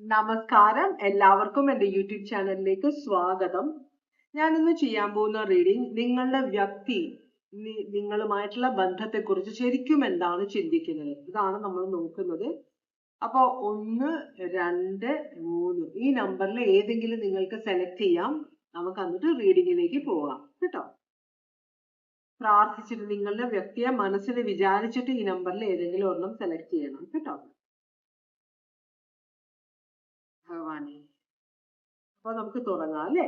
നമസ്കാരം. എല്ലാവർക്കും എന്റെ യൂട്യൂബ് ചാനലിലേക്ക് സ്വാഗതം. ഞാൻ ഇന്ന് ചെയ്യാൻ പോകുന്ന റീഡിംഗ് നിങ്ങളുടെ വ്യക്തി നിങ്ങളുമായിട്ടുള്ള ബന്ധത്തെക്കുറിച്ച് ശരിക്കും എന്താണ് ചിന്തിക്കുന്നത്? ഇതാണ് നമ്മൾ നോക്കുന്നത്. അപ്പോൾ ഒന്ന് രണ്ട് മൂന്ന്. ഈ നമ്പറിൽ ഏതെങ്കിലും നിങ്ങൾക്ക് സെലക്ട് ചെയ്യാം. നമുക്ക് എന്നിട്ട് റീഡിങ്ങിലേക്ക് പോകാം. കേട്ടോ? പ്രാർത്ഥിച്ചിട്ട് നിങ്ങളുടെ വ്യക്തിയെ മനസ്സിൽ വിചാരിച്ചിട്ട് ഈ നമ്പറിൽ ഏതെങ്കിലും ഒരെണ്ണം സെലക്ട് ചെയ്യണം. കേട്ടോ ഭഗവാനെ അപ്പൊ നമുക്ക് തുടങ്ങാം അല്ലേ?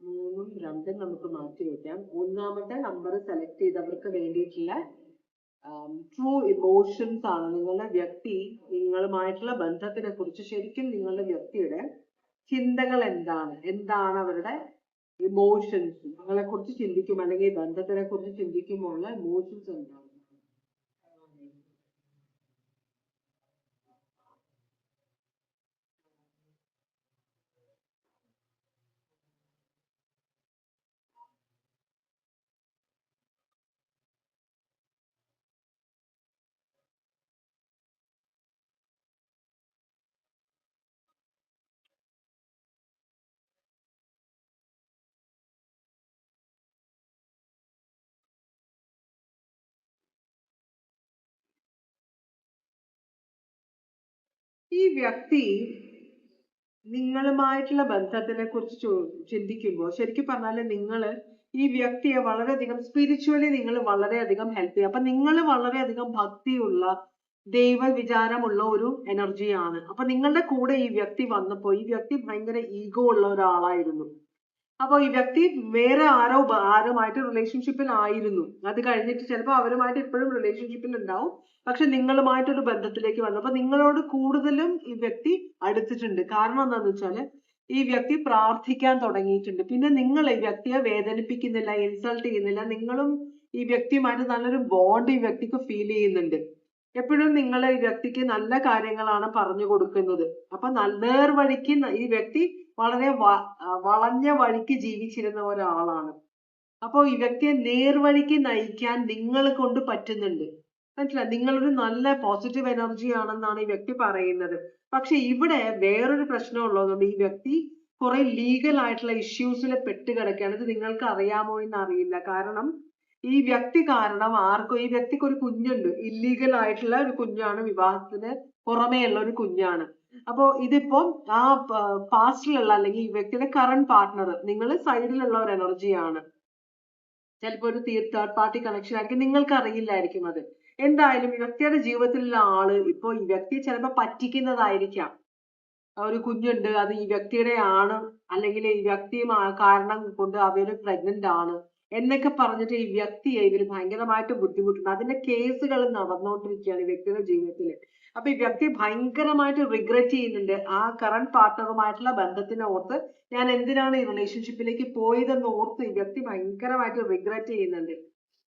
മൂന്നും രണ്ടും നമുക്ക് മാറ്റി വെക്കാം. ഒന്നാമത്തെ നമ്പർ സെലക്ട് ചെയ്തവർക്ക് വേണ്ടിയിട്ടുള്ള ട്രൂ ഇമോഷൻസ് ആണ്. നിങ്ങളുടെ വ്യക്തി നിങ്ങളുമായിട്ടുള്ള ബന്ധത്തിനെ കുറിച്ച് ശരിക്കും നിങ്ങളുടെ വ്യക്തിയുടെ ചിന്തകൾ എന്താണ്? എന്താണ് അവരുടെ ഇമോഷൻസ് നിങ്ങളെ കുറിച്ച് ചിന്തിക്കും. അല്ലെങ്കിൽ ബന്ധത്തിനെ കുറിച്ച് ചിന്തിക്കുമ്പോൾ ഉള്ള ഇമോഷൻസ് എന്താണ്? ഈ വ്യക്തി നിങ്ങളുമായിട്ടുള്ള ബന്ധത്തിനെ കുറിച്ച് ചിന്തിക്കുമ്പോൾ ശരിക്കും പറഞ്ഞാൽ നിങ്ങൾ ഈ വ്യക്തിയെ വളരെയധികം സ്പിരിച്വലി നിങ്ങൾ വളരെയധികം ഹെൽപ്പ് ചെയ്യും അപ്പൊ നിങ്ങൾ വളരെയധികം ഭക്തിയുള്ള ദൈവ വിചാരമുള്ള ഒരു എനർജിയാണ് അപ്പൊ നിങ്ങളുടെ കൂടെ ഈ വ്യക്തി വന്നപ്പോൾ ഈ വ്യക്തി ഭയങ്കര ഈഗോ ഉള്ള ഒരാളായിരുന്നു. അപ്പൊ ഈ വ്യക്തി വേറെ ആരോ ആരുമായിട്ട് റിലേഷൻഷിപ്പിൽ ആയിരുന്നു അത് കഴിഞ്ഞിട്ട് ചിലപ്പോൾ അവരുമായിട്ട് ഇപ്പോഴും റിലേഷൻഷിപ്പിൽ ഉണ്ടാവും പക്ഷെ നിങ്ങളുമായിട്ടൊരു ബന്ധത്തിലേക്ക് വന്നു. അപ്പൊ നിങ്ങളോട് കൂടുതലും ഈ വ്യക്തി അടുത്തിട്ടുണ്ട്. കാരണം എന്താന്ന് വെച്ചാൽ ഈ വ്യക്തി പ്രാർത്ഥിക്കാൻ തുടങ്ങിയിട്ടുണ്ട്. പിന്നെ നിങ്ങൾ ഈ വ്യക്തിയെ വേദനിപ്പിക്കുന്നില്ല ഇൻസൾട്ട് ചെയ്യുന്നില്ല. നിങ്ങളും ഈ വ്യക്തിയുമായിട്ട് നല്ലൊരു ബോണ്ട് ഈ വ്യക്തിക്ക് ഫീൽ ചെയ്യുന്നുണ്ട്. എപ്പോഴും നിങ്ങൾ ഈ വ്യക്തിക്ക് നല്ല കാര്യങ്ങളാണ് പറഞ്ഞു കൊടുക്കുന്നത്. അപ്പൊ നേർവഴിക്ക് ഈ വ്യക്തി വളരെ വളഞ്ഞ വഴിക്ക് ജീവിച്ചിരുന്ന ഒരാളാണ്. അപ്പോൾ ഈ നേർവഴിക്ക് നയിക്കാൻ നിങ്ങളെ കൊണ്ട് പറ്റുന്നുണ്ട്. മനസ്സിലായി നിങ്ങളൊരു നല്ല പോസിറ്റീവ് എനർജി ആണെന്നാണ് ഈ വ്യക്തി പറയുന്നത്. പക്ഷെ ഇവിടെ വേറൊരു പ്രശ്നം ഉള്ളതുകൊണ്ട് ഈ വ്യക്തി കുറെ ലീഗൽ ആയിട്ടുള്ള ഇഷ്യൂസിൽ പെട്ട് കിടക്കുകയാണ്. ഇത് നിങ്ങൾക്ക് അറിയാമോ എന്ന് അറിയില്ല കാരണം ഈ വ്യക്തി കാരണം ആർക്കും ഈ വ്യക്തിക്ക് ഒരു കുഞ്ഞുണ്ട്. ഇല്ലീഗൽ ആയിട്ടുള്ള ഒരു കുഞ്ഞാണ്. വിവാഹത്തിന് പുറമേയുള്ള ഒരു കുഞ്ഞാണ്. അപ്പോ ഇതിപ്പോ ആ പാസ്റ്റിലുള്ള അല്ലെങ്കിൽ ഈ വ്യക്തിയുടെ കറണ്ട് പാർട്ട്ണർ നിങ്ങൾ സൈഡിലുള്ള ഒരു എനർജിയാണ് ചിലപ്പോൾ ഒരു തേർഡ് പാർട്ടി കണക്ഷൻ ആയിരിക്കും. നിങ്ങൾക്ക് അറിയില്ലായിരിക്കും അത്. എന്തായാലും ഈ വ്യക്തിയുടെ ജീവിതത്തിലുള്ള ആൾ ഇപ്പോ ഈ വ്യക്തിയെ ചിലപ്പോ പറ്റിക്കുന്നതായിരിക്കാം. ഒരു കുഞ്ഞുണ്ട് അത് ഈ വ്യക്തിയുടെ ആണ്. അല്ലെങ്കിൽ ഈ വ്യക്തിയും കാരണം കൊണ്ട് അവർ പ്രഗ്നന്റ് ആണ്. എന്നൊക്കെ പറഞ്ഞിട്ട് ഈ വ്യക്തിയെ ഇവർ ഭയങ്കരമായിട്ട് ബുദ്ധിമുട്ടുണ്ട്. അതിന്റെ കേസുകൾ നടന്നുകൊണ്ടിരിക്കുകയാണ് ഈ വ്യക്തിയുടെ ജീവിതത്തിൽ അപ്പൊ ഈ വ്യക്തി ഭയങ്കരമായിട്ട് റിഗ്രറ്റ് ചെയ്യുന്നുണ്ട്. ആ കറണ്ട് പാർട്ട്ണറുമായിട്ടുള്ള ബന്ധത്തിനെ ഓർത്ത് ഞാൻ എന്തിനാണ് ഈ റിലേഷൻഷിപ്പിലേക്ക് പോയതെന്ന് ഓർത്ത് ഈ വ്യക്തി ഭയങ്കരമായിട്ട് റിഗ്രറ്റ് ചെയ്യുന്നുണ്ട്.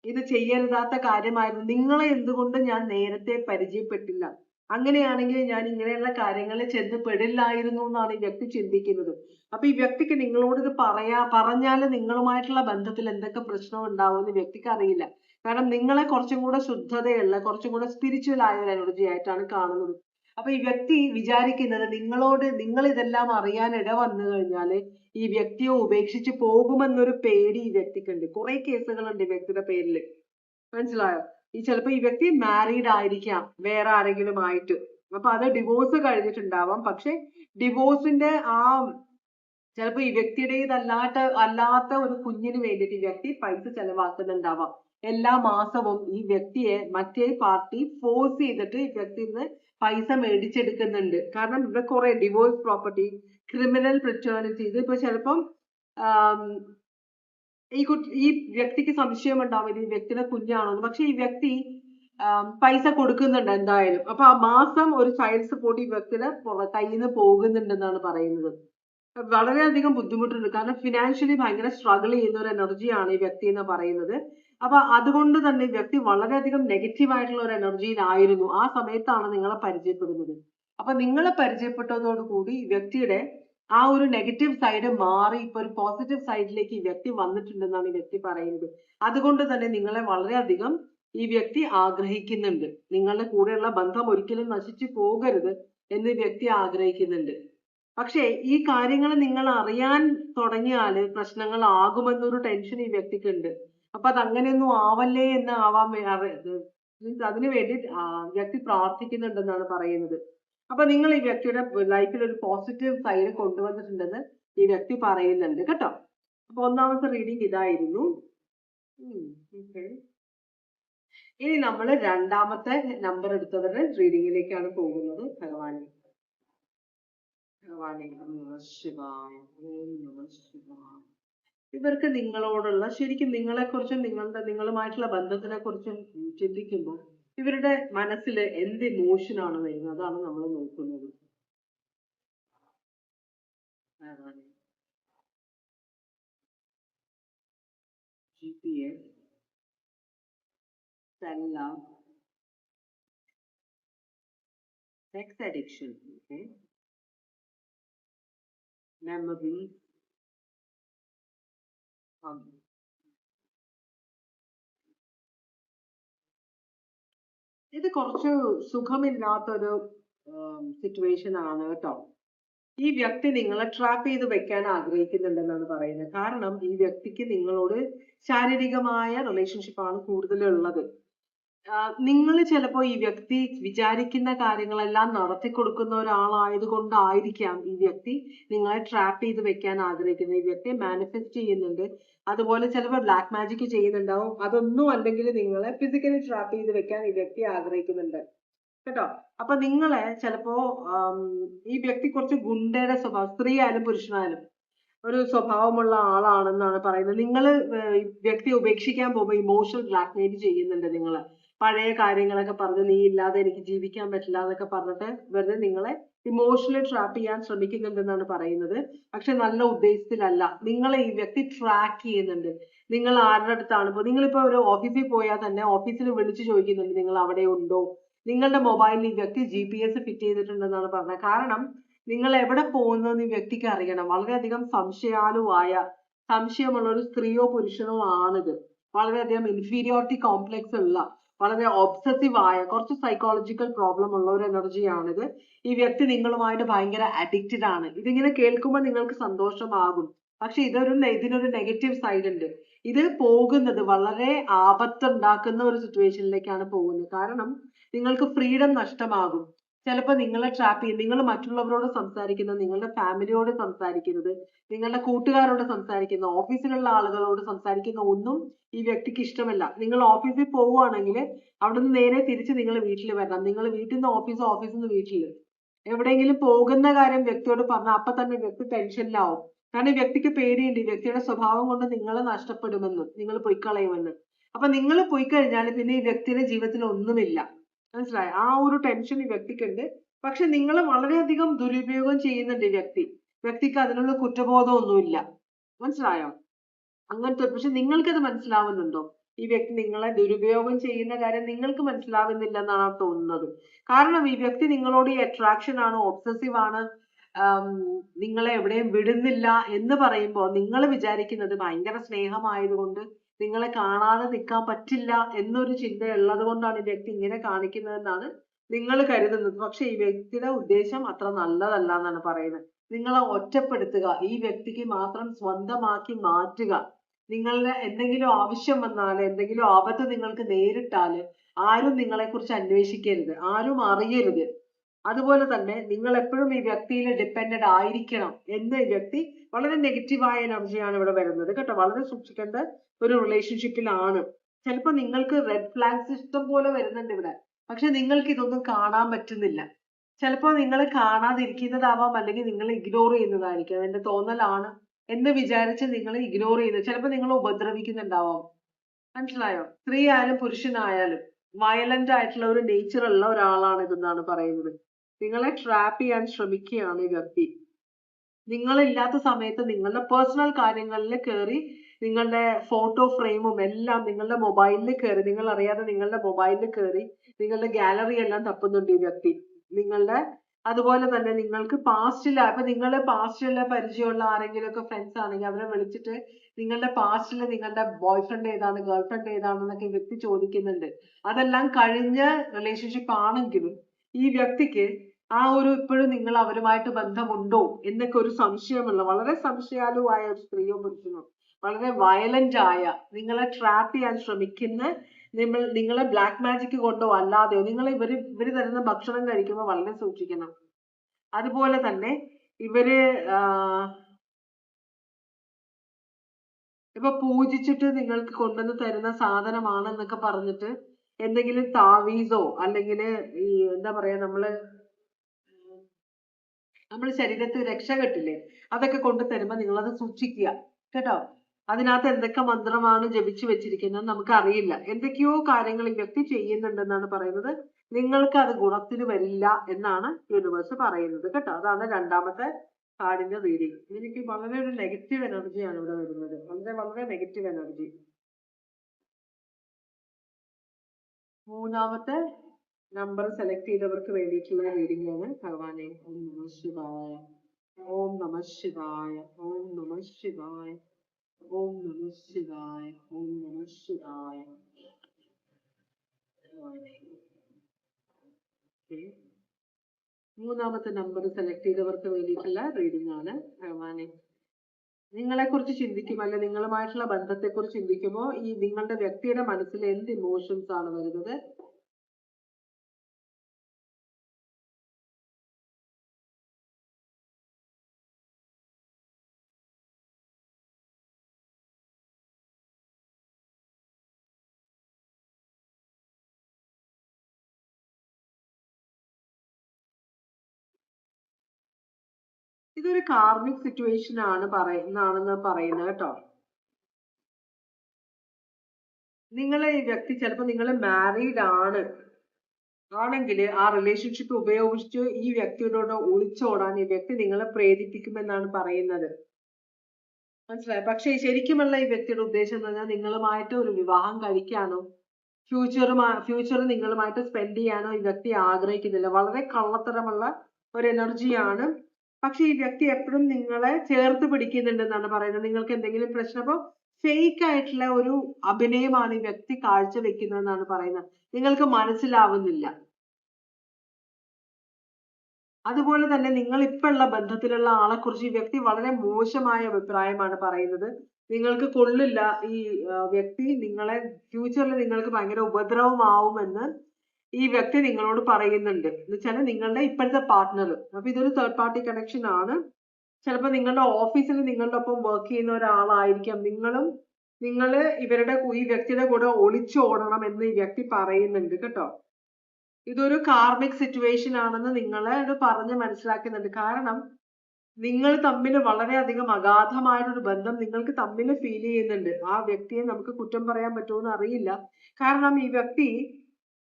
ഇത് ചെയ്യരുതാത്ത കാര്യമായിരുന്നു. നിങ്ങളെ എന്തുകൊണ്ട് ഞാൻ നേരത്തെ പരിചയപ്പെട്ടില്ല? അങ്ങനെയാണെങ്കിൽ ഞാൻ ഇങ്ങനെയുള്ള കാര്യങ്ങളിൽ ചെന്ന് പെടില്ലായിരുന്നു എന്നാണ് ഈ വ്യക്തി ചിന്തിക്കുന്നത്. അപ്പൊ ഈ വ്യക്തിക്ക് നിങ്ങളോട് ഇത് പറയാ പറഞ്ഞാൽ നിങ്ങളുമായിട്ടുള്ള ബന്ധത്തിൽ എന്തൊക്കെ പ്രശ്നം ഉണ്ടാവും എന്ന് വ്യക്തിക്ക് അറിയില്ല. കാരണം നിങ്ങളെ കുറച്ചും കൂടെ ശുദ്ധതയുള്ള കുറച്ചും കൂടെ സ്പിരിച്വൽ ആയ ഒരു എനർജി ആയിട്ടാണ് കാണുന്നത്. അപ്പൊ ഈ വ്യക്തി വിചാരിക്കുന്നത് നിങ്ങളോട് നിങ്ങൾ ഇതെല്ലാം അറിയാൻ ഇട വന്നു കഴിഞ്ഞാൽ ഈ വ്യക്തിയെ ഉപേക്ഷിച്ച് പോകുമെന്നൊരു പേടി ഈ വ്യക്തിക്കുണ്ട്. കുറെ കേസുകളുണ്ട് ഈ വ്യക്തിയുടെ പേരിൽ മനസ്സിലായോ? ഈ ചിലപ്പോ ഈ വ്യക്തി മാരീഡ് ആയിരിക്കാം വേറെ ആരെങ്കിലും ആയിട്ട്. അപ്പൊ അത് ഡിവോഴ്സ് കഴിഞ്ഞിട്ടുണ്ടാവാം. പക്ഷെ ഡിവോഴ്സിന്റെ ആ ചിലപ്പോ ഈ വ്യക്തിയുടേതല്ലാത്ത അല്ലാത്ത ഒരു കുഞ്ഞിന് വേണ്ടിയിട്ട് ഈ വ്യക്തി പൈസ ചെലവാക്കുന്നുണ്ടാവാം. എല്ലാ മാസവും ഈ വ്യക്തിയെ മറ്റേ പാർട്ടി ഫോഴ്സ് ചെയ്തിട്ട് ഈ വ്യക്തിയിൽ നിന്ന് പൈസ മേടിച്ചെടുക്കുന്നുണ്ട്. കാരണം ഇവിടെ കുറെ ഡിവോഴ്സ് പ്രോപ്പർട്ടി ക്രിമിനൽ പ്രിറ്റേണിറ്റി ഇത് ഇപ്പൊ ചിലപ്പം ഈ കുട്ടി ഈ വ്യക്തിക്ക് സംശയം ഉണ്ടാവില്ല ഈ വ്യക്തിയുടെ കുഞ്ഞാണോ പക്ഷെ ഈ വ്യക്തി പൈസ കൊടുക്കുന്നുണ്ട് എന്തായാലും. അപ്പൊ ആ മാസം ഒരു ചൈൽഡ് സപ്പോർട്ട് ഈ വ്യക്തിയുടെ കയ്യിൽ നിന്ന് പോകുന്നുണ്ടെന്നാണ് പറയുന്നത്. വളരെയധികം ബുദ്ധിമുട്ടുണ്ട്. കാരണം ഫിനാൻഷ്യലി ഭയങ്കര സ്ട്രഗിൾ ചെയ്യുന്ന ഒരു എനർജിയാണ് ഈ വ്യക്തി എന്ന് പറയുന്നത്. അപ്പൊ അതുകൊണ്ട് തന്നെ വ്യക്തി വളരെയധികം നെഗറ്റീവ് ആയിട്ടുള്ള ഒരു എനർജിയിലായിരുന്നു ആ സമയത്താണ് നിങ്ങളെ പരിചയപ്പെടുന്നത്. അപ്പൊ നിങ്ങളെ പരിചയപ്പെട്ടതോടുകൂടി വ്യക്തിയുടെ ആ ഒരു നെഗറ്റീവ് സൈഡ് മാറി ഇപ്പൊ ഒരു പോസിറ്റീവ് സൈഡിലേക്ക് ഈ വ്യക്തി വന്നിട്ടുണ്ടെന്നാണ് ഈ വ്യക്തി പറയുന്നത്. അതുകൊണ്ട് തന്നെ നിങ്ങളെ വളരെയധികം ഈ വ്യക്തി ആഗ്രഹിക്കുന്നുണ്ട്. നിങ്ങളുടെ കൂടെയുള്ള ബന്ധം ഒരിക്കലും നശിച്ചു പോകരുത് എന്ന് വ്യക്തി ആഗ്രഹിക്കുന്നുണ്ട്. പക്ഷേ ഈ കാര്യങ്ങൾ നിങ്ങൾ അറിയാൻ തുടങ്ങിയാൽ പ്രശ്നങ്ങളാകുമെന്നൊരു ടെൻഷൻ ഈ വ്യക്തിക്ക് വ്യക്തിക്കുണ്ട്. അപ്പൊ അത് അങ്ങനെയൊന്നും ആവല്ലേ എന്ന് ആവാൻ അതിനു വേണ്ടി വ്യക്തി പ്രാർത്ഥിക്കുന്നുണ്ടെന്നാണ് പറയുന്നത്. അപ്പൊ നിങ്ങൾ ഈ വ്യക്തിയുടെ ലൈഫിൽ ഒരു പോസിറ്റീവ് സൈഡ് കൊണ്ടുവന്നിട്ടുണ്ടെന്ന് ഈ വ്യക്തി പറയുന്നുണ്ട് കേട്ടോ. അപ്പൊ ഒന്നാമത്തെ റീഡിംഗ് ഇതായിരുന്നു. ഇനി നമ്മൾ രണ്ടാമത്തെ നമ്പർ എടുത്തവരുടെ റീഡിങ്ങിലേക്കാണ് പോകുന്നത്. ഭഗവാനെ. ഭഗവാനെ ശിവായ ശിവായ. ഇവർക്ക് നിങ്ങളോടുള്ള ശരിക്കും നിങ്ങളെക്കുറിച്ചും നിങ്ങളുടെ നിങ്ങളുമായിട്ടുള്ള ബന്ധത്തിനെ കുറിച്ചും ചിന്തിക്കുമ്പോൾ ഇവരുടെ മനസ്സിൽ എന്ത് ഇമോഷനാണ് വരുന്നത്? അതാണ് നമ്മൾ നോക്കുന്നത്. addiction, okay? Memory, um, ഇത് കുറച്ച് സുഖമില്ലാത്തൊരു സിറ്റുവേഷൻ ആണ് കേട്ടോ. ഈ വ്യക്തി നിങ്ങളെ ട്രാപ്പ് ചെയ്ത് വെക്കാൻ ആഗ്രഹിക്കുന്നുണ്ടെന്നാണ് പറയുന്നത്. കാരണം ഈ വ്യക്തിക്ക് നിങ്ങളോട് ശാരീരികമായ റിലേഷൻഷിപ്പ് ആണ് കൂടുതലുള്ളത്. നിങ്ങൾ ചിലപ്പോൾ ഈ വ്യക്തി വിചാരിക്കുന്ന കാര്യങ്ങളെല്ലാം നടത്തി കൊടുക്കുന്ന ഒരാളായത് കൊണ്ടായിരിക്കാം ഈ വ്യക്തി നിങ്ങളെ ട്രാപ്പ് ചെയ്ത് വെക്കാൻ ആഗ്രഹിക്കുന്നത്. ഈ വ്യക്തി മാനിഫെസ്റ്റ് ചെയ്യുന്നുണ്ട്. അതുപോലെ ചിലപ്പോൾ ബ്ലാക്ക് മാജിക് ചെയ്യുന്നുണ്ടാവും. അതൊന്നും അല്ലെങ്കിൽ നിങ്ങളെ ഫിസിക്കലി ട്രാപ്പ് ചെയ്ത് വെക്കാൻ ഈ വ്യക്തി ആഗ്രഹിക്കുന്നുണ്ട്. കേട്ടോ? അപ്പൊ നിങ്ങളെ ചിലപ്പോ ഈ വ്യക്തി കുറച്ച് ഗുണ്ടയുടെ സ്വഭാവം സ്ത്രീ ആയാലും പുരുഷനായാലും ഒരു സ്വഭാവമുള്ള ആളാണെന്നാണ് പറയുന്നത്. നിങ്ങൾ വ്യക്തിയെ ഉപേക്ഷിക്കാൻ പോകുമ്പോൾ ഇമോഷണൽ ബ്ലാക്ക്മെയിൽ ചെയ്യുന്നുണ്ട് നിങ്ങളെ. പഴയ കാര്യങ്ങളൊക്കെ പറഞ്ഞ് നീ ഇല്ലാതെ എനിക്ക് ജീവിക്കാൻ പറ്റില്ല എന്നൊക്കെ പറഞ്ഞിട്ട് വെറുതെ നിങ്ങളെ ഇമോഷണലി ട്രാപ്പ് ചെയ്യാൻ ശ്രമിക്കുന്നുണ്ടെന്നാണ് പറയുന്നത്. പക്ഷെ നല്ല ഉദ്ദേശത്തിലല്ല. നിങ്ങളെ ഈ വ്യക്തി ട്രാക്ക് ചെയ്യുന്നുണ്ട്. നിങ്ങൾ ആരുടെ അടുത്താണ് ഇപ്പോൾ നിങ്ങളിപ്പോ ഒരു ഓഫീസിൽ പോയാൽ തന്നെ ഓഫീസിൽ വിളിച്ചു ചോദിക്കുന്നുണ്ട് നിങ്ങൾ അവിടെ ഉണ്ടോ? നിങ്ങളുടെ മൊബൈലിൽ ഈ വ്യക്തി ജി പി എസ് ഫിറ്റ് ചെയ്തിട്ടുണ്ടെന്നാണ് പറഞ്ഞത്. കാരണം നിങ്ങൾ എവിടെ പോകുന്നതെന്ന് ഈ വ്യക്തിക്ക് അറിയണം. വളരെയധികം സംശയാലുവായ സംശയമുള്ള ഒരു സ്ത്രീയോ പുരുഷനോ ആണിത്. വളരെയധികം ഇൻഫീരിയോറിറ്റി കോംപ്ലക്സ് ഉള്ള വളരെ ഒബ്സസീവ് ആയ കുറച്ച് സൈക്കോളജിക്കൽ പ്രോബ്ലം ഉള്ള ഒരു എനർജിയാണിത് ഈ വ്യക്തി നിങ്ങളുമായിട്ട് ഭയങ്കര അഡിക്റ്റഡ് ആണ്. ഇതിങ്ങനെ കേൾക്കുമ്പോൾ നിങ്ങൾക്ക് സന്തോഷമാകും. പക്ഷെ ഇതൊരു ഇതിനൊരു നെഗറ്റീവ് സൈഡ് ഉണ്ട്. ഇത് പോകുന്നത് വളരെ ആപത്തുണ്ടാക്കുന്ന ഒരു സിറ്റുവേഷനിലേക്കാണ് പോകുന്നത്. കാരണം നിങ്ങൾക്ക് ഫ്രീഡം നഷ്ടമാകും. ചിലപ്പോൾ നിങ്ങളെ ട്രാപ്പ് ചെയ്യും. നിങ്ങൾ മറ്റുള്ളവരോട് സംസാരിക്കുന്നത് നിങ്ങളുടെ ഫാമിലിയോട് സംസാരിക്കുന്നത് നിങ്ങളുടെ കൂട്ടുകാരോട് സംസാരിക്കുന്ന ഓഫീസിലുള്ള ആളുകളോട് സംസാരിക്കുന്ന ഒന്നും ഈ വ്യക്തിക്ക് ഇഷ്ടമല്ല. നിങ്ങൾ ഓഫീസിൽ പോവുകയാണെങ്കിൽ അവിടെ നിന്ന് നേരെ തിരിച്ച് നിങ്ങൾ വീട്ടിൽ വരണം. നിങ്ങൾ വീട്ടിൽ നിന്ന് ഓഫീസ് ഓഫീസിൽ നിന്ന് വീട്ടിൽ. എവിടെയെങ്കിലും പോകുന്ന കാര്യം വ്യക്തിയോട് പറഞ്ഞാൽ അപ്പൊ തന്നെ വ്യക്തി ടെൻഷനിലാവും കാരണം ഈ വ്യക്തിക്ക് പേടിയുണ്ട്. ഈ വ്യക്തിയുടെ സ്വഭാവം കൊണ്ട് നിങ്ങളെ നഷ്ടപ്പെടുമെന്ന് നിങ്ങൾ പൊയ്ക്കളയുമെന്ന്. അപ്പൊ നിങ്ങൾ പോയി കഴിഞ്ഞാൽ പിന്നെ ഈ വ്യക്തിയുടെ ജീവിതത്തിൽ ഒന്നുമില്ല. മനസ്സിലായോ? ആ ഒരു ടെൻഷൻ ഈ വ്യക്തിക്കുണ്ട്. പക്ഷെ നിങ്ങൾ വളരെയധികം ദുരുപയോഗം ചെയ്യുന്നുണ്ട് ഈ വ്യക്തി. വ്യക്തിക്ക് അതിനുള്ള കുറ്റബോധമൊന്നുമില്ല. മനസ്സിലായോ? അങ്ങനത്തെ പക്ഷെ നിങ്ങൾക്കത് മനസ്സിലാവുന്നുണ്ടോ? ഈ വ്യക്തി നിങ്ങളെ ദുരുപയോഗം ചെയ്യുന്ന കാര്യം നിങ്ങൾക്ക് മനസ്സിലാവുന്നില്ല എന്നാണ് തോന്നുന്നത്. കാരണം ഈ വ്യക്തി നിങ്ങളോട് ഈ അട്രാക്ഷൻ ആണ് ഒബ്സസീവ് ആണ് നിങ്ങളെ എവിടെയും വിടുന്നില്ല എന്ന് പറയുമ്പോൾ നിങ്ങൾ വിചാരിക്കുന്നത് ഭയങ്കര സ്നേഹമായതുകൊണ്ട് നിങ്ങളെ കാണാതെ നിൽക്കാൻ പറ്റില്ല എന്നൊരു ചിന്ത ഉള്ളത് കൊണ്ടാണ് ഈ വ്യക്തി ഇങ്ങനെ കാണിക്കുന്നതെന്നാണ് നിങ്ങൾ കരുതുന്നത് പക്ഷെ ഈ വ്യക്തിയുടെ ഉദ്ദേശം അത്ര നല്ലതല്ല എന്നാണ് പറയുന്നത്. നിങ്ങളെ ഒറ്റപ്പെടുത്തുക ഈ വ്യക്തിക്ക് മാത്രം സ്വന്തമാക്കി മാറ്റുക. നിങ്ങളുടെ എന്തെങ്കിലും ആവശ്യം വന്നാൽ എന്തെങ്കിലും ആപത്ത് നിങ്ങൾക്ക് നേരിട്ടാൽ ആരും നിങ്ങളെ കുറിച്ച് അന്വേഷിക്കരുത് ആരും അറിയരുത്. അതുപോലെ തന്നെ നിങ്ങൾ എപ്പോഴും ഈ വ്യക്തിയിൽ ഡിപ്പെൻഡഡ് ആയിരിക്കണം എന്ന് വ്യക്തി വളരെ നെഗറ്റീവായ എനർജിയാണ് ഇവിടെ വരുന്നത് കേട്ടോ. വളരെ സൂക്ഷിക്കേണ്ട ഒരു റിലേഷൻഷിപ്പിലാണ് ചിലപ്പോൾ നിങ്ങൾക്ക് റെഡ് ഫ്ലാഗ്സ് ഇഷ്ടം പോലെ വരുന്നുണ്ട് ഇവിടെ. പക്ഷെ നിങ്ങൾക്ക് ഇതൊന്നും കാണാൻ പറ്റുന്നില്ല. ചിലപ്പോൾ നിങ്ങൾ കാണാതിരിക്കുന്നതാവാം അല്ലെങ്കിൽ നിങ്ങൾ ഇഗ്നോർ ചെയ്യുന്നതായിരിക്കും. എന്റെ തോന്നലാണ് എന്ന് വിചാരിച്ച് നിങ്ങൾ ഇഗ്നോർ ചെയ്യുന്നത് ചിലപ്പോൾ നിങ്ങൾ ഉപദ്രവിക്കുന്നുണ്ടാവാം. മനസ്സിലായോ? സ്ത്രീ ആയാലും പുരുഷനായാലും വയലന്റ് ആയിട്ടുള്ള ഒരു നേച്ചർ ഉള്ള ഒരാളാണ് ഇതെന്നാണ് പറയുന്നത്. നിങ്ങളെ ട്രാപ്പ് ചെയ്യാൻ ശ്രമിക്കുകയാണ് ഈ വ്യക്തി. നിങ്ങളില്ലാത്ത സമയത്ത് നിങ്ങളുടെ പേഴ്സണൽ കാര്യങ്ങളിൽ കയറി നിങ്ങളുടെ ഫോട്ടോ ഫ്രെയിമും എല്ലാം നിങ്ങളുടെ മൊബൈലിൽ കയറി നിങ്ങൾ അറിയാതെ നിങ്ങളുടെ മൊബൈലിൽ കയറി നിങ്ങളുടെ ഗാലറി എല്ലാം തപ്പുന്നുണ്ട് ഈ വ്യക്തി. നിങ്ങളുടെ അതുപോലെ തന്നെ നിങ്ങൾക്ക് പാസ്റ്റിൽ അപ്പൊ നിങ്ങളുടെ പാസ്റ്റിലെ പരിചയമുള്ള ആരെങ്കിലും ഒക്കെ ഫ്രണ്ട്സ് ആണെങ്കിൽ അവരെ വിളിച്ചിട്ട് നിങ്ങളുടെ പാസ്റ്റിൽ നിങ്ങളുടെ ബോയ്ഫ്രണ്ട് ഏതാണ് ഗേൾഫ്രണ്ട് ഏതാണെന്നൊക്കെ വ്യക്തി ചോദിക്കുന്നുണ്ട്. അതെല്ലാം കഴിഞ്ഞ റിലേഷൻഷിപ്പ് ആണെങ്കിലും ഈ വ്യക്തിക്ക് ആ ഒരു ഇപ്പോഴും നിങ്ങൾ അവരുമായിട്ട് ബന്ധമുണ്ടോ എന്നൊക്കെ ഒരു സംശയമുള്ള വളരെ സംശയാലുവായ ഒരു സ്ത്രീയോ പുരുഷനോ വളരെ വയലന്റ് ആയ നിങ്ങളെ ട്രാപ്പ് ചെയ്യാൻ ശ്രമിക്കുന്ന നിങ്ങൾ നിങ്ങളെ ബ്ലാക്ക് മാജിക് കൊണ്ടോ അല്ലാതെയോ നിങ്ങൾ ഇവർ ഇവർ തരുന്ന ഭക്ഷണം കഴിക്കുമ്പോൾ വളരെ സൂക്ഷിക്കണം. അതുപോലെ തന്നെ ഇവർ ഇപ്പൊ പൂജിച്ചിട്ട് നിങ്ങൾക്ക് കൊണ്ടുവന്ന് തരുന്ന സാധനമാണെന്നൊക്കെ പറഞ്ഞിട്ട് എന്തെങ്കിലും താവീസോ അല്ലെങ്കിൽ ഈ എന്താ പറയാ നമ്മൾ നമ്മൾ ശരീരത്തിൽ രക്ഷ കെട്ടില്ലേ? അതൊക്കെ കൊണ്ട് തരുമ്പോ അത് സൂക്ഷിക്കുക. കേട്ടോ? അതിനകത്ത് എന്തൊക്കെ മന്ത്രമാണ് ജപിച്ചു വെച്ചിരിക്കുന്നത് നമുക്ക് അറിയില്ല. എന്തൊക്കെയോ കാര്യങ്ങൾ ഈ വ്യക്തി ചെയ്യുന്നുണ്ടെന്നാണ് പറയുന്നത്. നിങ്ങൾക്ക് അത് ഗുണത്തിന് വരില്ല എന്നാണ് യൂണിവേഴ്സ് പറയുന്നത്. കേട്ടോ? അതാണ് രണ്ടാമത്തെ കാർഡിന്റെ റീഡിങ് എനിക്ക് വളരെ ഒരു നെഗറ്റീവ് എനർജിയാണ് ഇവിടെ വരുന്നത്. വളരെ വളരെ നെഗറ്റീവ് എനർജി മൂന്നാമത്തെ നമ്പർ സെലക്ട് ചെയ്തവർക്ക് വേണ്ടിയിട്ടുള്ള റീഡിംഗ് ആണ്. ഭഗവാനെ ഓം നമ ശിവായ ഓം നമ ശിവായ ഓം നമ ശിവായ ഓം നമ ശിവായ ഓം നമ ശിവായ. മൂന്നാമത്തെ നമ്പർ സെലക്ട് ചെയ്തവർക്ക് വേണ്ടിയിട്ടുള്ള റീഡിംഗ് ആണ്. ഭഗവാനെ നിങ്ങളെ കുറിച്ച് ചിന്തിക്കും അല്ലെ നിങ്ങളുമായിട്ടുള്ള ബന്ധത്തെ കുറിച്ച് ചിന്തിക്കുമ്പോൾ ഈ നിങ്ങളുടെ വ്യക്തിയുടെ മനസ്സിൽ എന്ത് ഇമോഷൻസ് ആണ് വരുന്നത്? ഇതൊരു കാർമിക് സിറ്റുവേഷൻ ആണ് പറയുന്നതാണെന്ന് പറയുന്നത് കേട്ടോ. നിങ്ങളെ ഈ വ്യക്തി ചിലപ്പോൾ നിങ്ങൾ മാരീഡ് ആണ്. ആണെങ്കിൽ ആ റിലേഷൻഷിപ്പ് ഉപയോഗിച്ച് ഈ വ്യക്തിയോട് ഒളിച്ചോടാൻ ഈ വ്യക്തി നിങ്ങളെ പ്രേരിപ്പിക്കുമെന്നാണ് പറയുന്നത്. മനസ്സിലായി? പക്ഷേ ശരിക്കുമുള്ള ഈ വ്യക്തിയുടെ ഉദ്ദേശം എന്ന് പറഞ്ഞാൽ നിങ്ങളുമായിട്ട് ഒരു വിവാഹം കഴിക്കാനോ ഫ്യൂച്ചറുമാ ഫ്യൂച്ചർ നിങ്ങളുമായിട്ട് സ്പെൻഡ് ചെയ്യാനോ ഈ വ്യക്തി ആഗ്രഹിക്കുന്നില്ല. വളരെ കള്ളത്തരമുള്ള ഒരു എനർജിയാണ് പക്ഷെ ഈ വ്യക്തി എപ്പോഴും നിങ്ങളെ ചേർത്ത് പിടിക്കുന്നുണ്ടെന്നാണ് പറയുന്നത്. നിങ്ങൾക്ക് എന്തെങ്കിലും പ്രശ്നം ഫേക്ക് ആയിട്ടുള്ള ഒരു അഭിനയമാണ് ഈ വ്യക്തി കാഴ്ചവെക്കുന്നതെന്നാണ് പറയുന്നത്. നിങ്ങൾക്ക് മനസ്സിലാവുന്നില്ല. അതുപോലെ തന്നെ നിങ്ങൾ ഇപ്പൊ ഉള്ള ബന്ധത്തിലുള്ള ആളെ കുറിച്ച് ഈ വ്യക്തി വളരെ മോശമായ അഭിപ്രായമാണ് പറയുന്നത്. നിങ്ങൾക്ക് കൊള്ളില്ല ഈ വ്യക്തി നിങ്ങളെ ഫ്യൂച്ചറിൽ നിങ്ങൾക്ക് ഭയങ്കര ഉപദ്രവമാവുമെന്ന് ഈ വ്യക്തി നിങ്ങളോട് പറയുന്നുണ്ട്. എന്ന് വെച്ചാൽ നിങ്ങളുടെ ഇപ്പോഴത്തെ പാർട്ട്ണർ അപ്പൊ ഇതൊരു തേർഡ് പാർട്ടി കണക്ഷൻ ആണ്. ചിലപ്പോൾ നിങ്ങളുടെ ഓഫീസിൽ നിങ്ങളുടെ ഒപ്പം വർക്ക് ചെയ്യുന്ന ഒരാളായിരിക്കാം. നിങ്ങളും നിങ്ങൾ ഇവരുടെ ഈ വ്യക്തിയുടെ കൂടെ ഒളിച്ചോടണം എന്ന് ഈ വ്യക്തി പറയുന്നുണ്ട് കേട്ടോ. ഇതൊരു കാർമിക് സിറ്റുവേഷൻ ആണെന്ന് നിങ്ങളോട് പറഞ്ഞ് മനസ്സിലാക്കുന്നുണ്ട്. കാരണം നിങ്ങൾ തമ്മിൽ വളരെയധികം അഗാധമായിട്ടൊരു ബന്ധം നിങ്ങൾക്ക് തമ്മിൽ ഫീൽ ചെയ്യുന്നുണ്ട്. ആ വ്യക്തിയെ നമുക്ക് കുറ്റം പറയാൻ പറ്റുമോന്ന് അറിയില്ല. കാരണം ഈ വ്യക്തി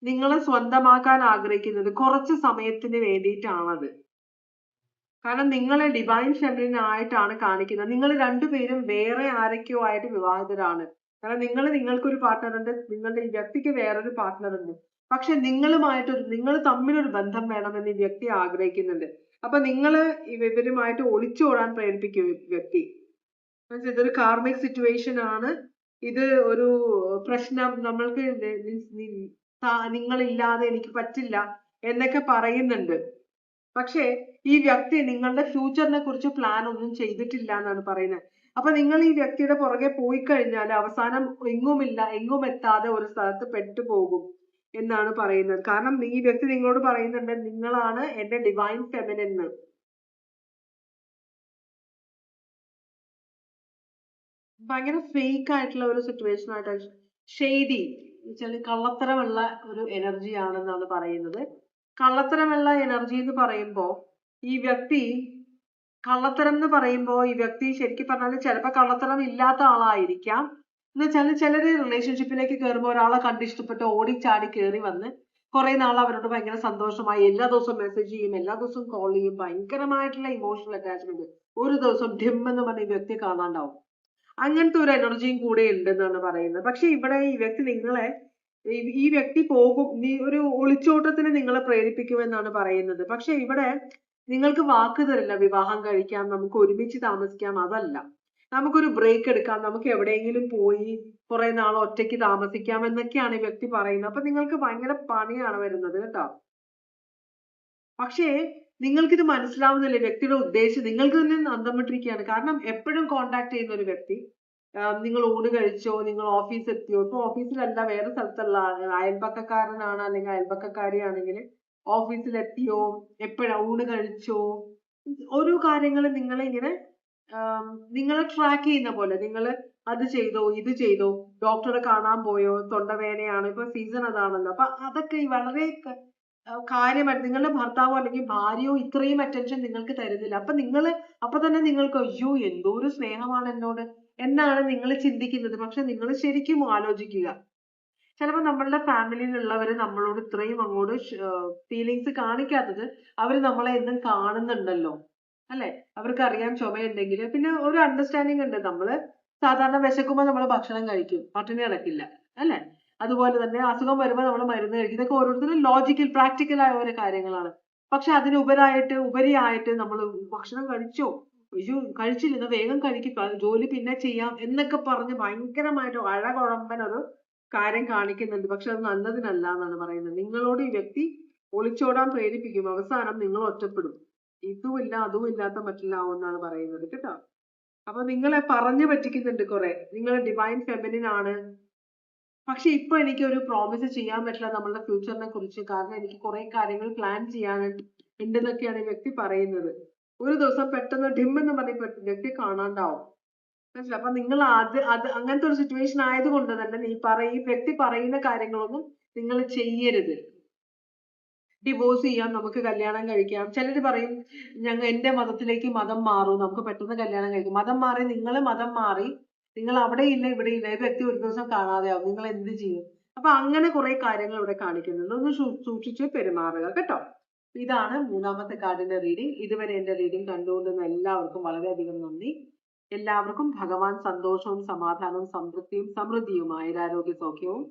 നിങ്ങളെ സ്വന്തമാക്കാൻ ആഗ്രഹിക്കുന്നത് കുറച്ച് സമയത്തിന് വേണ്ടിയിട്ടാണത്. കാരണം നിങ്ങളെ ഡിവൈൻ ഫെമിനായിട്ടാണ് കാണിക്കുന്നത്. നിങ്ങൾ രണ്ടുപേരും വേറെ ആരൊക്കെയോ ആയിട്ട് വിവാഹിതരാണ്. കാരണം നിങ്ങൾ നിങ്ങൾക്കൊരു പാർട്ട്ണർ ഉണ്ട് നിങ്ങളുടെ ഈ വ്യക്തിക്ക് വേറൊരു പാർട്ട്ണർ ഉണ്ട്. പക്ഷെ നിങ്ങളുമായിട്ടൊരു നിങ്ങൾ തമ്മിലൊരു ബന്ധം വേണമെന്ന് ഈ വ്യക്തി ആഗ്രഹിക്കുന്നുണ്ട്. അപ്പൊ നിങ്ങൾ ഇവരുമായിട്ട് ഒളിച്ചോടാൻ പ്രേരിപ്പിക്കും വ്യക്തി? ഇതൊരു കാർമിക് സിറ്റുവേഷൻ ആണ്. ഇത് ഒരു പ്രശ്നം. നമ്മൾക്ക് നിങ്ങളില്ലാതെ എനിക്ക് പറ്റില്ല എന്നൊക്കെ പറയുന്നുണ്ട്. പക്ഷേ ഈ വ്യക്തി നിങ്ങളുടെ ഫ്യൂച്ചറിനെ കുറിച്ച് പ്ലാൻ ഒന്നും ചെയ്തിട്ടില്ല എന്നാണ് പറയുന്നത്. അപ്പൊ നിങ്ങൾ ഈ വ്യക്തിയുടെ പുറകെ പോയി കഴിഞ്ഞാൽ അവസാനം എങ്ങുമില്ല എങ്ങും എത്താതെ ഒരു സ്ഥലത്ത് പെട്ടുപോകും എന്നാണ് പറയുന്നത്. കാരണം ഈ വ്യക്തി നിങ്ങളോട് പറയുന്നുണ്ട് നിങ്ങളാണ് എന്റെ ഡിവൈൻ ഫെമിനെന്ന് ഭയങ്കര ഫേക്ക് ആയിട്ടുള്ള ഒരു സിറ്റുവേഷൻ ആയിട്ട് ഷെയ്ഡി വെച്ചാൽ കള്ളത്തരമുള്ള ഒരു എനർജി ആണെന്നാണ് പറയുന്നത്. കള്ളത്തരമുള്ള എനർജി എന്ന് പറയുമ്പോൾ ഈ വ്യക്തി കള്ളത്തരം എന്ന് പറയുമ്പോൾ ഈ വ്യക്തി ശരിക്കും പറഞ്ഞാൽ ചിലപ്പോൾ കള്ളത്തരം ഇല്ലാത്ത ആളായിരിക്കാം. എന്ന് വെച്ചാൽ ചിലർ റിലേഷൻഷിപ്പിലേക്ക് കയറുമ്പോൾ ഒരാളെ കണ്ട് ഇഷ്ടപ്പെട്ട് ഓടിച്ചാടി കയറി വന്ന് കുറെ നാൾ അവരോട് ഭയങ്കര സന്തോഷമായി എല്ലാ ദിവസവും മെസ്സേജ് ചെയ്യും എല്ലാ ദിവസവും കോൾ ചെയ്യും. ഭയങ്കരമായിട്ടുള്ള ഇമോഷണൽ അറ്റാച്ച്മെന്റ് ഒരു ദിവസം ഡിം എന്ന് പറഞ്ഞ വ്യക്തി കാണാണ്ടാവും. അങ്ങനത്തെ ഒരു എനർജിയും കൂടെ ഉണ്ടെന്നാണ് പറയുന്നത്. പക്ഷെ ഇവിടെ ഈ വ്യക്തി നിങ്ങളെ ഈ- വ്യക്തി പോകും നീ ഒരു ഒളിച്ചോട്ടത്തിന് നിങ്ങളെ പ്രേരിപ്പിക്കുമെന്നാണ് പറയുന്നത്. പക്ഷെ ഇവിടെ നിങ്ങൾക്ക് വാക്ക് തരില്ല വിവാഹം കഴിക്കാം നമുക്ക് ഒരുമിച്ച് താമസിക്കാം അതല്ല. നമുക്കൊരു ബ്രേക്ക് എടുക്കാം നമുക്ക് എവിടെയെങ്കിലും പോയി കുറെ നാൾ ഒറ്റയ്ക്ക് താമസിക്കാം എന്നൊക്കെയാണ് ഈ വ്യക്തി പറയുന്നത്. അപ്പൊ നിങ്ങൾക്ക് ഭയങ്കര പണിയാണ് വരുന്നത് കേട്ടോ. പക്ഷേ നിങ്ങൾക്കിത് മനസ്സിലാവുന്നില്ല വ്യക്തിയുടെ ഉദ്ദേശം നിങ്ങൾക്ക് തന്നെ അന്തം വിട്ടിരിക്കുകയാണ് കാരണം എപ്പോഴും കോണ്ടാക്ട് ചെയ്യുന്ന ഒരു വ്യക്തി നിങ്ങൾ ഊണ് കഴിച്ചോ നിങ്ങൾ ഓഫീസ് എത്തിയോ ഇപ്പൊ ഓഫീസിലല്ല വേറെ സ്ഥലത്തുള്ള അയൽപക്കക്കാരനാണ് അല്ലെങ്കിൽ അയൽപക്കക്കാരിയാണെങ്കിൽ ഓഫീസിൽ എത്തിയോ എപ്പോഴാ ഊണ് കഴിച്ചോ ഓരോ കാര്യങ്ങളും നിങ്ങളെ ഇങ്ങനെ നിങ്ങളെ ട്രാക്ക് ചെയ്യുന്ന പോലെ നിങ്ങൾ അത് ചെയ്തോ ഇത് ചെയ്തോ ഡോക്ടറെ കാണാൻ പോയോ തൊണ്ടവേദനയാണ് ഇപ്പൊ സീസൺ അതാണല്ലോ. അപ്പൊ അതൊക്കെ വളരെ കാര്യമായിട്ട് നിങ്ങളുടെ ഭർത്താവോ അല്ലെങ്കിൽ ഭാര്യയോ ഇത്രയും അറ്റൻഷൻ നിങ്ങൾക്ക് തരുന്നില്ല. അപ്പൊ നിങ്ങൾ അപ്പൊ തന്നെ നിങ്ങൾക്ക് അയ്യോ എന്തോ ഒരു സ്നേഹമാണ് എന്നോട്. എന്നാണ് നിങ്ങൾ ചിന്തിക്കുന്നത്. പക്ഷെ നിങ്ങൾ ശരിക്കും ആലോചിക്കുക. ചിലപ്പോൾ നമ്മളുടെ ഫാമിലിയിലുള്ളവര് നമ്മളോട് ഇത്രയും അങ്ങോട്ട് ഫീലിങ്സ് കാണിക്കാത്തത് അവർ നമ്മളെ എന്നും കാണുന്നുണ്ടല്ലോ. അല്ലെ? അവർക്ക് അറിയാം ചുമയുണ്ടെങ്കിൽ പിന്നെ ഒരു അണ്ടർസ്റ്റാൻഡിങ് ഉണ്ട്. നമ്മൾ സാധാരണ വിശക്കുമ്പോൾ നമ്മൾ ഭക്ഷണം കഴിക്കും. പട്ടിണി കിടക്കില്ല അല്ലെ? അതുപോലെ തന്നെ അസുഖം വരുമ്പോൾ നമ്മൾ മരുന്ന് കഴിക്കും. ഇതൊക്കെ ഓരോരുത്തരും ലോജിക്കൽ പ്രാക്ടിക്കൽ ആയ ഓരോ കാര്യങ്ങളാണ്. പക്ഷെ അതിനുപരായിട്ട് ഉപരിയായിട്ട് നമ്മൾ ഭക്ഷണം കഴിച്ചോ? അയ്യോ കഴിച്ചില്ല. വേഗം കഴിക്കുക ജോലി പിന്നെ ചെയ്യാം എന്നൊക്കെ പറഞ്ഞ് ഭയങ്കരമായിട്ട് അഴകുഴമ്പൻ ഒരു കാര്യം കാണിക്കുന്നുണ്ട്. പക്ഷെ അത് നല്ലതിനല്ല എന്നാണ് പറയുന്നത്. നിങ്ങളോട് ഈ വ്യക്തി ഒളിച്ചോടാൻ പ്രേരിപ്പിക്കും. അവസാനം നിങ്ങൾ ഒറ്റപ്പെടും. ഇതുമില്ല അതും ഇല്ലാത്ത മറ്റില്ലാവുമെന്നാണ് പറയുന്നത്. കേട്ടോ? അപ്പൊ നിങ്ങളെ പറഞ്ഞു പറ്റിക്കുന്നുണ്ട് കുറെ. നിങ്ങൾ ഡിവൈൻ ഫെമിനിൻ ആണ്. പക്ഷെ ഇപ്പൊ എനിക്ക് ഒരു പ്രോമിസ് ചെയ്യാൻ പറ്റില്ല നമ്മളുടെ ഫ്യൂച്ചറിനെ കുറിച്ച്. കാരണം എനിക്ക് കുറെ കാര്യങ്ങൾ പ്ലാൻ ചെയ്യാൻ ഉണ്ടെന്നൊക്കെയാണ് ഈ വ്യക്തി പറയുന്നത്. ഒരു ദിവസം പെട്ടെന്ന് ഡിം എന്ന് പറഞ്ഞ വ്യക്തി കാണാണ്ടാവും. മനസ്സിലായി? അപ്പൊ നിങ്ങൾ അത് അത് അങ്ങനത്തെ ഒരു സിറ്റുവേഷൻ ആയതുകൊണ്ട് തന്നെ നീ പറ ഈ വ്യക്തി പറയുന്ന കാര്യങ്ങളൊന്നും നിങ്ങൾ ചെയ്യരുത്. ഡിവോഴ്സ് ചെയ്യാം നമുക്ക് കല്യാണം കഴിക്കാം. ചിലർ പറയും ഞങ്ങൾ എന്റെ മതത്തിലേക്ക് മതം മാറും നമുക്ക് പെട്ടെന്ന് കല്യാണം കഴിക്കാം. മതം മാറി നിങ്ങൾ മതം മാറി നിങ്ങൾ അവിടെ ഇല്ല ഇവിടെ ഇല്ല. ഈ വ്യക്തി ഒരു ദിവസം കാണാതെയാവും. നിങ്ങൾ എന്ത് ചെയ്യും? അപ്പൊ അങ്ങനെ കുറെ കാര്യങ്ങൾ ഇവിടെ കാണിക്കുന്നുണ്ട്. ഒന്ന് സൂക്ഷിച്ച് പെരുമാറുക കേട്ടോ. ഇതാണ് മൂന്നാമത്തെ കാർഡിന്റെ റീഡിംഗ് ഇതുവരെ എന്റെ റീഡിംഗ് കണ്ടുകൊണ്ടിരുന്ന എല്ലാവർക്കും വളരെയധികം നന്ദി. എല്ലാവർക്കും ഭഗവാൻ സന്തോഷവും സമാധാനവും സംതൃപ്തിയും സമൃദ്ധിയും ആയുരാരോഗ്യ സൗഖ്യവും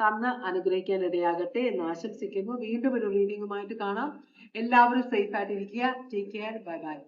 തന്ന് അനുഗ്രഹിക്കാൻ ഇടയാകട്ടെ എന്ന് ആശംസിക്കുന്നു. വീണ്ടും ഒരു റീഡിംഗുമായിട്ട് കാണാം. എല്ലാവരും സേഫ് ആയിട്ടിരിക്കുക. Take care bye bye